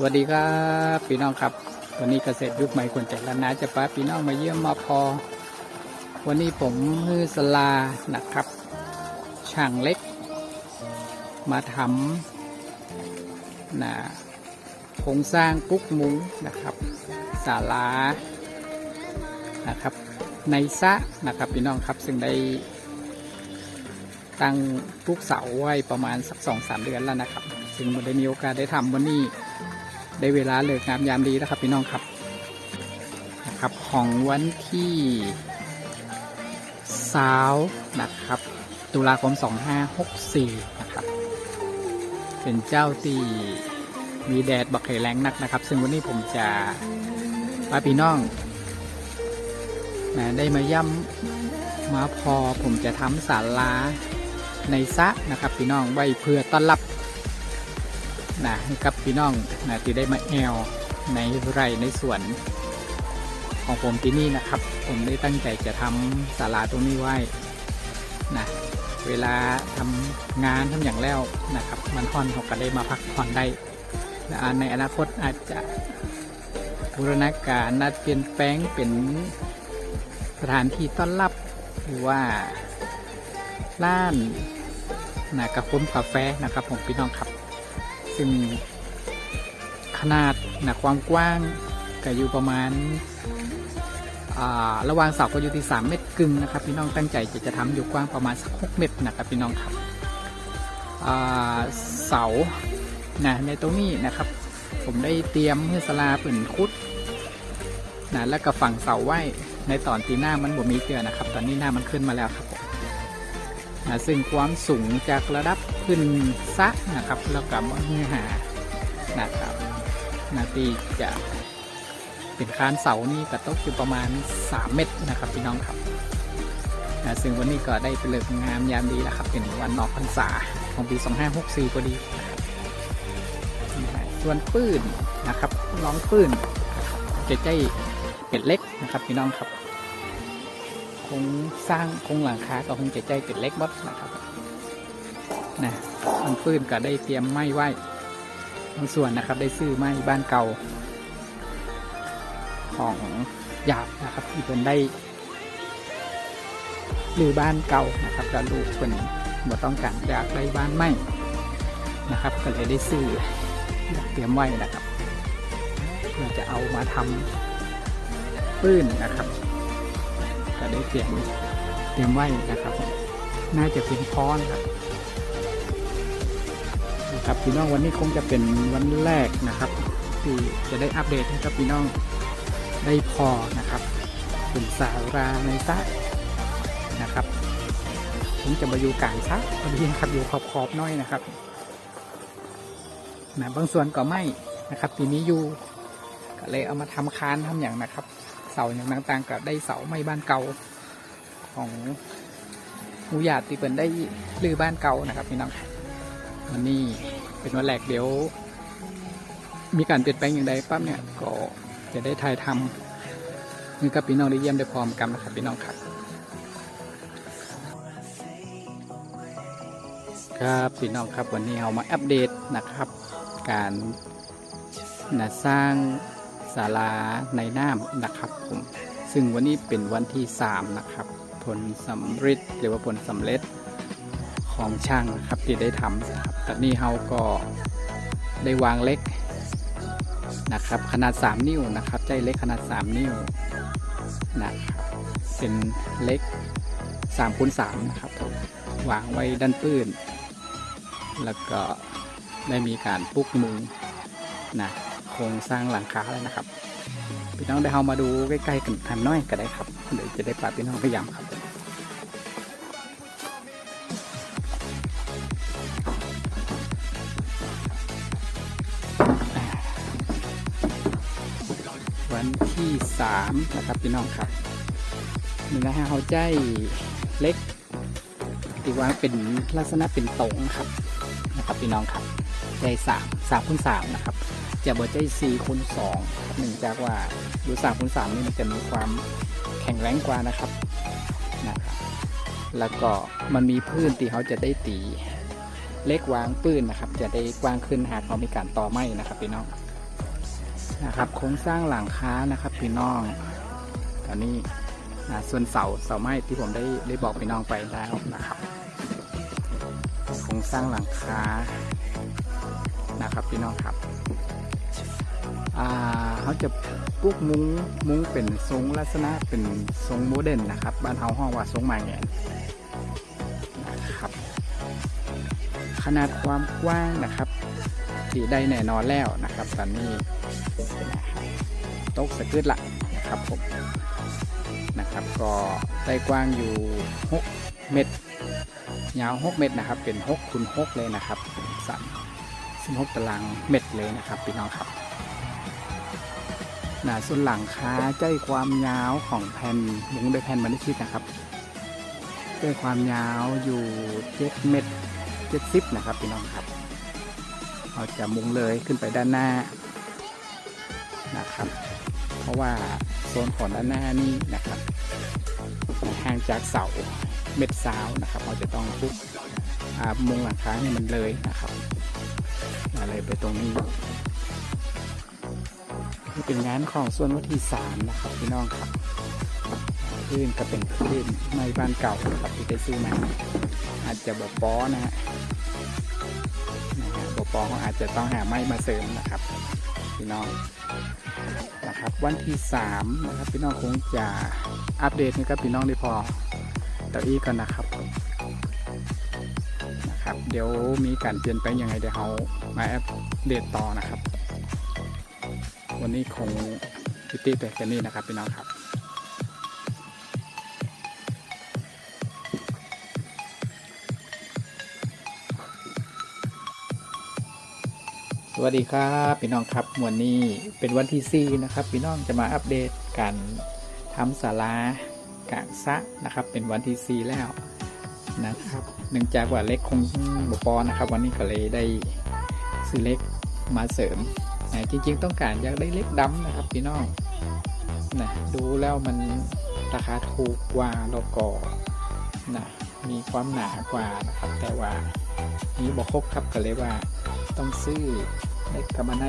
สวัสดีครับพี่น้องครับ วันนี้เกษตรยุคใหม่คนใจละนาจะพาพี่น้องมาเยี่ยมมาพอ วันนี้ผมมือสลานะครับ ช่างเล็ก มาทำนะโครงสร้างกุ๊กมุ้งนะครับศาลานะครับ ในสระนะครับพี่น้องครับซึ่งได้ตั้งปลูกเสาไว้ประมาณสักสองสามเดือนแล้วนะครับ ซึ่งมันได้มีโอกาสได้ทำวันนี้ ได้เวลาเลิกงามยามดีแล้วครับพี่น้องครับนะครับของวันที่สาวนะครับตุลาคม 2564 นะครับ เป็นเจ้าที่มีแดดบักไข่แรงนักนะครับ ซึ่งวันนี้ผมจะพาพี่น้องนะได้มาย่ำมาพอผมจะทำศาลาในสะนะครับ พี่น้องไว้เพื่อต้อนรับ นะให้กับพี่น้องนะที่ได้มาแอลในไร่ในสวนของผมที่นี่นะครับ ผมได้ตั้งใจจะทำศาลาตรงนี้ไว้นะเวลาทำงานทำอย่างแล้วนะครับ มันผ่อนเขาก็ได้มาพักผ่อนได้และในอนาคตอาจจะบูรณาการนัดเปลี่ยนแปลงเป็นสถานที่ต้อนรับหรือว่าร้านนะกาแฟกาแฟนะครับผมพี่น้องครับ ซึ่งขนาดนะความกว้างก็อยู่ประมาณาระหว่างเสาก็อยู่ที่ 3 เมตรกึ่งนะครับ พี่น้องตั้งใจจะจะทำอยู่กว้างประมาณสัก6เมตรนะครับพี่น้องครับเสานะในตรงนี้นะครับ ผมได้เตรียมเพื่อสลาปืนคุดนะแล้วก็ฝั่งเสาไว้ในตอนตีหน้ามันบ่มีเกลือนะครับ ตอนนี้หน้ามันขึ้นมาแล้วครับผม ซึ่งความสูงจากระดับขึ้นซะนะครับแล้วกับเนื้อหานะครับนาตีจะเป็นคานเสานี่กระตกอยู่ประมาณ 3 เมตรนะครับพี่น้องครับนะซึ่งวันนี้ก็ได้เป็นเลิกงามยามดีแล้วครับ เป็นวันนอกพรรษาของปี 2564พอดีส่วนปืนนะครับน้องปืนจะใจเป็ดเล็กนะครับพี่น้องครับ คงสร้างคงหลังคาก็คงจะใจเป็ดเล็กบดนะครับนะมันปืนก็ได้เตรียมไม้ไว้บางส่วนนะครับ ได้ซื้อไม้บ้านเก่า ของหยาบนะครับ ที่เป็นได้หรือบ้านเก่านะครับแล้วลูกเป็นบ่ต้องการอยากได้บ้านใหม่นะครับ ก็เลยได้ซื้ออยากเตรียมไว้นะครับเพื่อจะเอามาทำปื้นนะครับ ก็ได้เตรียมเตรียมไว้นะครับ น่าจะเป็นพรครับนะครับพี่น้องวันนี้คงจะเป็นวันแรกนะครับ ที่จะได้อัปเดตให้กับพี่น้องได้พอนะครับเป็นสาราในซะนะครับผมจะมาอยู่กลางซะพอดีนะครับอยู่ขอบขอบๆน้อยนะครับนะบางส่วนก็ไม่นะครับปีนี้อยู่ก็เลยเอามาทำคานทำอย่างนะครับ สาอย่างต่างๆก็ได้เสาไม้บ้านเก่าของหมูหยาดที่เป็นได้ลือบ้านเก่านะครับพี่น้องวันนี้เป็นวันแรกเดี๋ยว มีการเปลี่ยนแปลงอย่างใดปั๊บเนี่ยก็จะได้ถ่ายทำนี่กับพี่น้องได้เยี่ยมได้พร้อมกันนะครับพี่น้องครับครับพี่น้องครับวันนี้เอามาอัปเดตนะครับ การนะสร้าง ศาลาในน้ำนะครับผมซึ่งวันนี้เป็นวันที่ 3 นะครับ ผลสำเร็จหรือว่าผลสำเร็จของช่างนะครับที่ได้ทำนะครับตอนนี้เราก็ได้วางเล็กนะครับ ขนาด 3 นิ้วนะครับใจเล็กขนาด 3 นิ้วนะครับเป็นเล็ก3คูณ3นะครับผมวางไว้ด้านปื้น แล้วก็ได้มีการปุกมุงนะ ครงสร้างหลังคาแล้วนะครับ พี่น้องได้เข้ามาดูใกล้ๆกันทันน้อยก็ได้ครับเดี๋ยวจะได้ปรับพี่น้องพยายามครับวันที่สามนะครับพี่น้องครับนี่นะฮะเขาใจเล็กที่ว่าเป็นลักษณะเป็นตรงครับนะครับพี่น้องครับใจสามสามคูณสามนะครับ จะบอใจสี่คูณสองหนึ่งจากว่าดูสามคูณสามนี่มันจะมีความแข็งแรงกว่านะครับนะครับ แล้วก็มันมีพื้นที่เขาจะได้ตี เล็กวางปืนนะครับ จะได้กว้างขึ้นหากเขามีการต่อไม้นะครับพี่น้องนะครับโครงสร้างหลังคานะครับพี่น้องตอนนี้อ่าส่วนเสาเสาไม้ที่ผมได้ได้บอกพี่น้องไปแล้วนะครับโครงสร้างหลังคานะครับพี่น้องครับ อ่าเขาจะปลูกมุ้งมุ้งเป็นทรงลักษณะเป็นทรงโมเดิร์นนะครับ บ้านเฮาห้องว่าทรงใหม่เนี่ยนะครับ ขนาดความกว้างนะครับที่ได้แน่นอนแล้วนะครับ ตอนนี้นะตกสะกึดละนะครับผมนะครับ ก็ได้กว้างอยู่ 6 เมตร ยาว 6 เมตรนะครับ เป็น6คูณ6เลยนะครับสัน16ตารางเมตรเลยนะครับพี่น้องครับ นาส่วนหลังค้าใจความยาวของแผ่นมุงโดยแผ่นบันทึกชิดนะครับใจความยาวอยู่7เมตร70นะครับพี่น้องครับเราจะมุงเลยขึ้นไปด้านหน้านะครับ เพราะว่าโซนของด้านหน้านี่นะครับห่างจากเสาเม็ดซาวนะครับ เราจะต้องปุ๊บมุงหลังค้าให้มันเลยนะครับมาเลยไปตรงนี้ นี่เป็นงานของส่วนวัดที่สามนะครับพี่น้องครับพื้นก็เป็นพื้นไม้บ้านเก่าครับที่ได้ซื้อมาอาจจะบอป้อนะฮะนะฮะบอป้อเขาอาจจะต้องหาไม้มาเสริมนะครับ พี่น้องนะครับ วันที่สามนะครับพี่น้องคงจะอัปเดตให้กับพี่น้องได้พอเก้าอี้ก่อนนะครับนะครับ เดี๋ยวมีการเปลี่ยนแปลงยังไงเดี๋ยวเรามาอัปเดตต่อนะครับ วันนี้คงพิตี้ไปแค่นี้นะครับพี่น้องครับสวัสดีครับพี่น้องครับวันนี้เป็นวันที่4นะครับพี่น้องจะมาอัปเดตการทำศาลากางซะนะครับ เป็นวันที่4แล้วนะครับ เนื่องจากว่าเล็กคงบปอนะครับ วันนี้ก็เลยได้ซื้อเล็กมาเสริม นะจริง ๆ ต้องการอยากได้เล็กดำนะครับพี่น้องนะดูแล้วมันราคาถูกกว่าแล้วก็นะมีความหนากว่านะครับแต่ว่านี้บอกครบครับก็เลยว่าต้องซื้อเล็กกระบะไน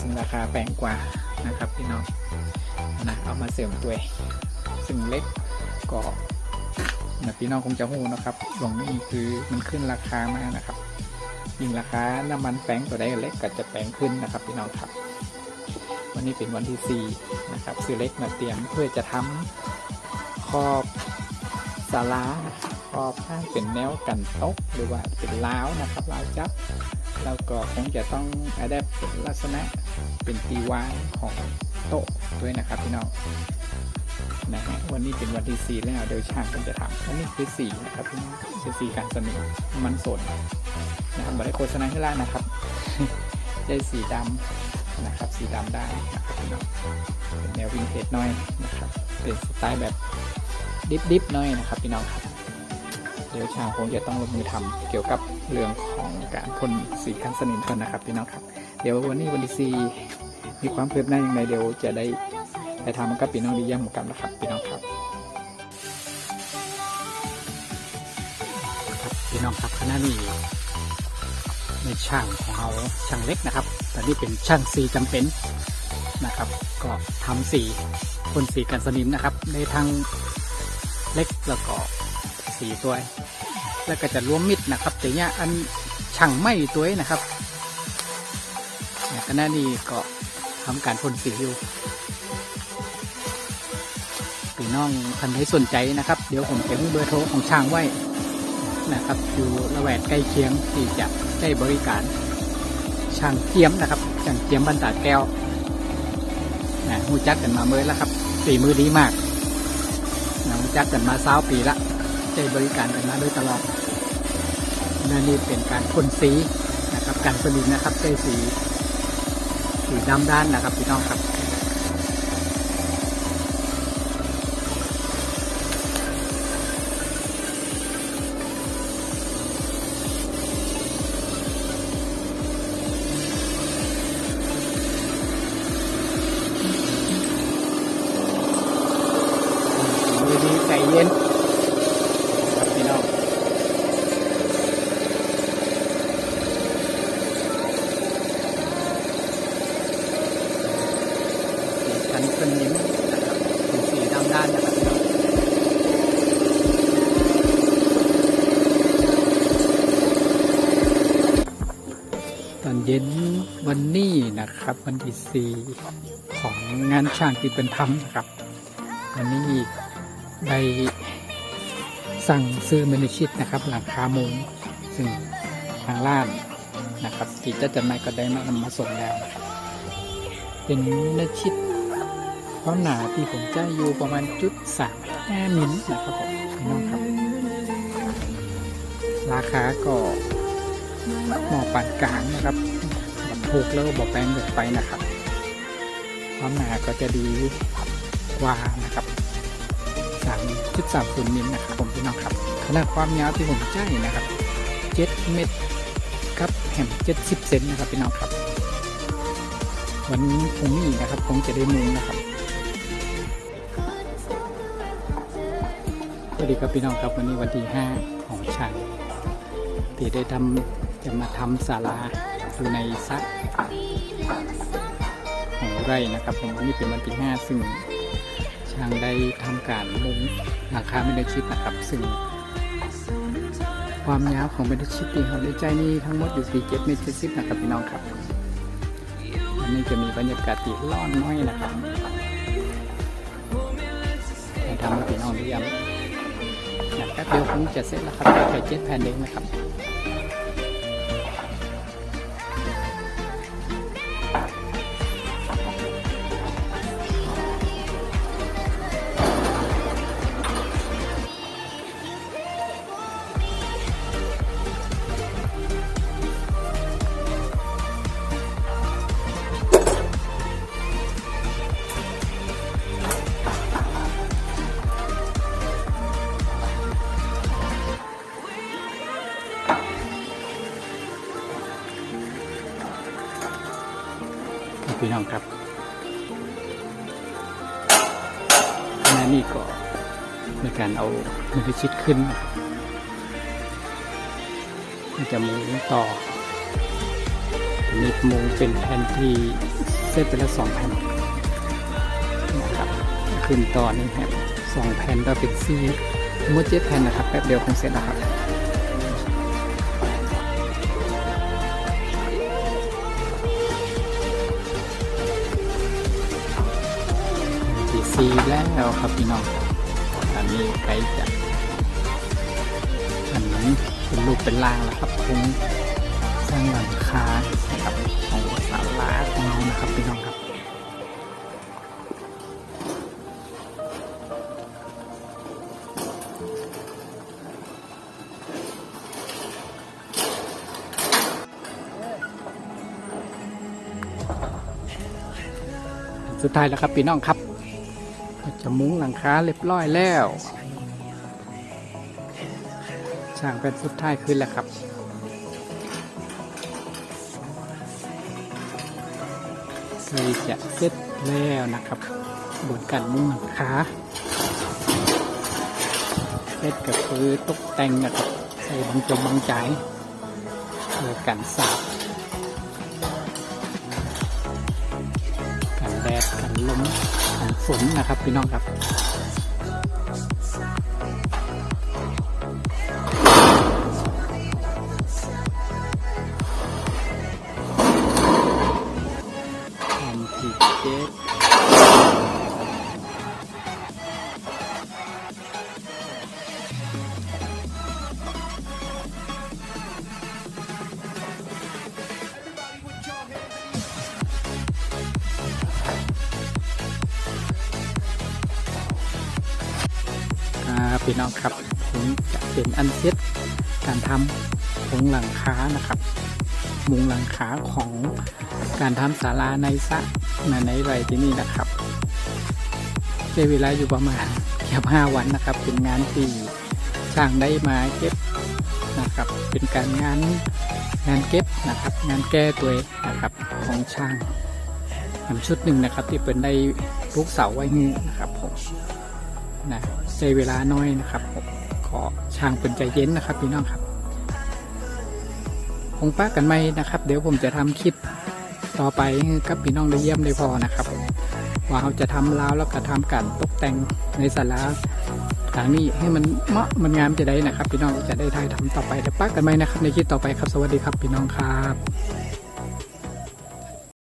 ซึ่งราคาแพงกว่านะครับพี่น้องนะเอามาเสริมตัวซึ่งเล็กก็นะพี่น้องคงจะหูนะครับตรงนี้คือมันขึ้นราคามากนะครับ ยิ่งราคาน้ำมันแป้งตัวใดเล็กก็จะแพงขึ้นนะครับพี่น้องครับ วันนี้เป็นวันที่4นะครับซื้อเล็กมาเตรียมเพื่อจะทำขอบศาลาขอบข้างเป็นแนวกันโต๊ะหรือว่าเป็นล้าวนะครับล้าวจับแล้วก็คงจะต้องอาดเป็นลักษณะเป็นตีวางของโต๊ะด้วยนะครับพี่น้องนะฮะวันนี้เป็นวันที่ 4 แล้วเดี๋ยวช่างก็จะทำอันนี้คือสีนะครับพี่น้องเป็นสีการสนิมมันสน นะครับบริโฆษณาให้ล่านะครับ ได้สีดำนะครับ สีดำได้นะครับเป็นแนววินเทจหน่อยนะครับเป็นสไตล์แบบดิบๆหน่อยนะครับพี่น้องครับเดี๋ยวชาคงจะต้องลงมือทำเกี่ยวกับเรื่องของการพ่นสีกันสนิมกันนะครับพี่น้องครับ เดี๋ยววันนี้วันที่สี่มีความคืบหน้าอย่างไรเดี๋ยวจะได้ไปทำกับพี่น้องดีเยี่ยมกันนะครับพี่น้องครับครับพี่น้องครับคณะนี้ ในช่างของเราช่างเล็กนะครับ แตอนนี้เป็นช่างสีจำเป็นนะครับ ก็ทำสีพ่นสีกันสนิมนะครับ ในทั้งเล็กแล้วก็สีตัว แล้วก็จะรวมมิดนะครับแต่เนี้ยอันช่างไม่ตัวนะครับเนี่ยคณะนี้ก็ทำการพ่นสีอยู่พี่น้องท่านใดสนใจนะครับ เดี๋ยวผมจะให้เบอร์โทรของช่างไว้นะครับ อยู่ระแวกใกล้เคียงที่จะ ได้บริการช่างเจียมนะครับช่างเจียมบรรดาแก้วนะหูจักกันมาเมื่อแล้วครับฝีมือดีมากนะหูจักกันมาสาวปีละใจบริการกันมาโดยตลอดนั่นนี่เป็นการพ่นสีนะครับการสนิมนะครับใช้สีสีดำด้านนะครับพี่น้องครับ นเป็นยิ้มนะครับเป็นสีดำด้านนะครับตอนเย็นวันนี้นะครับ วันที่สี่ของงานช่างที่เป็นธรรมนะครับ วันนี้ได้สั่งซื้อเมนูชิตนะครับ หลังคามุงซึ่งทางร้านนะครับที่จะจำหน่ายก็ได้มานำมาส่งแล้ว เป็นเมนูชิต ความหนาที่ผมจะอยู่ประมาณจุดสามห้ามิลนะครับผมพี่น้องครับ ราคาก็เหมาะปานกลางนะครับบรรทุกแล้วก็บอกแปลงเกินไปนะครับ ความหนาก็จะดีกว่านะครับ3.30มิลนะครับผมพี่น้องครับขนาดความยาวที่ผมจ่านะครับ7เมตรครับแหม70เซนนะครับพี่น้องครับวันนี้ผมมีนะครับผมจะได้มุงนะครับ สวัสดีครับพี่น้องครับวันนี้วันที่5ของช่างที่ได้ทำจะมาทำศาลาอยู่ในสระของไร่นะครับผมวันนี้เป็นวันที่5ซึ่งช่างได้ทำการมุงหลังคาเมนชิปนะครับ ซึ่ง ความยาวของเมนชิปที่เราได้ใจนี่ทั้งหมดอยู่ที่7เมตร70นะครับพี่น้องครับอันนี้จะมีบรรยากาศตีร้อนน้อยนะครับทำให้พี่น้องได้ย้ำ แป๊บเดียวคงจะเสร็จแล้วครับแค่เจ็ดแผ่นเองนะครับ น้องครับขณะนี้ก็ในการเอามือชิดขึ้นมันจะมุงต่อนิดมุงเป็นแผ่นที่เซตไปละสองแผ่นนะครับขึ้นต่อนี่ครับสองแผ่นก็เป็นสี่ทั้งหมดเจ็ดแผ่นนะครับแป๊บเดียวคงเสร็จแล้วครับ ที่สี่แล้วครับพี่น้องอันนี้ใกล้จะอันนั้นเป็นรูปเป็นร่างแล้วครับคงสร้างหลังคานะครับของศาลาของเรานะครับพี่น้องครับสุดท้ายแล้วครับพี่น้องครับ มุ้งหลังคาเรียบร้อยแล้วช่างเป็นสุดท้ายขึ้นแล้วครับใกล้จะเสร็จแล้วนะครับบนการมุ้งหลังคาเสร็จก็คือตกแต่งนะครับใส่บางจงบางใจเพื่อกันสาบ ฝนนะครับพี่น้องครับ พี่น้องครับผมจะเป็นอันเซ็ตการทำมุงหลังคานะครับ มุงหลังคาของการทำศาลาในสระในในไรที่นี่นะครับใช้เวลาอยู่ประมาณเกือบห้าวันนะครับ เป็นงานที่ช่างได้มาเก็บนะครับ เป็นการงานงานเก็บนะครับ งานแก้ตัวนะครับของช่างทำชุดหนึ่งนะครับ ที่เป็นได้ลูกเสาไว้นะครับผม นะใช้เวลาน้อยนะครับผมขอช่างเป็นใจเย็นนะครับพี่น้องครับคงป้ากันไหมนะครับ เดี๋ยวผมจะทำคลิปต่อไปกับพี่น้องได้เยี่ยมได้พอนะครับ ว่าเราจะทำแล้วแล้วก็ทำการตกแต่งในศาลาทางนี้ให้มันเหมาะมันงามจะได้นะครับ พี่น้องจะได้ถ่ายทำต่อไปเดี๋ยวปักกันไหมนะครับในคลิปต่อไปครับสวัสดีครับพี่น้องครับ